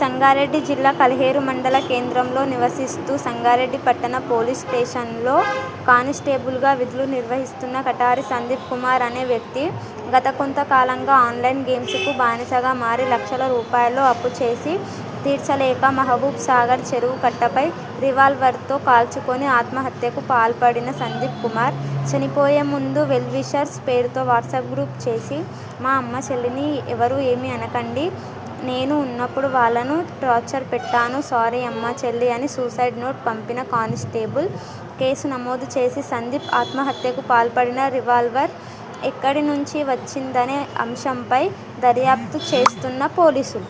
సంగారెడ్డి జిల్లా కల్హేరు మండల కేంద్రంలో నివసిస్తూ సంగారెడ్డి పట్టణ పోలీస్ స్టేషన్లో కానిస్టేబుల్గా విధులు నిర్వహిస్తున్న కటారి సందీప్ కుమార్ అనే వ్యక్తి గత కొంతకాలంగా ఆన్లైన్ గేమ్స్కు బానిసగా మారి లక్షల రూపాయలు అప్పు చేసి తీర్చలేక మహబూబ్ సాగర్ చెరువు కట్టపై రివాల్వర్తో కాల్చుకొని ఆత్మహత్యకు పాల్పడిన సందీప్ కుమార్ చనిపోయే ముందు వెల్విషర్స్ పేరుతో వాట్సాప్ గ్రూప్ చేసి మా అమ్మ చెల్లిని ఎవరు ఏమీ అనకండి నేను ఉన్నప్పుడు వాళ్ళను టార్చర్ పెట్టాను. సారీ అమ్మా చెల్లి అని సూసైడ్ నోట్ పంపిన కానిస్టేబుల్ కేసు నమోదు చేసి సందీప్ ఆత్మహత్యకు పాల్పడిన రివాల్వర్ ఎక్కడి నుంచి వచ్చిందనే అంశంపై దర్యాప్తు చేస్తున్న పోలీసులు.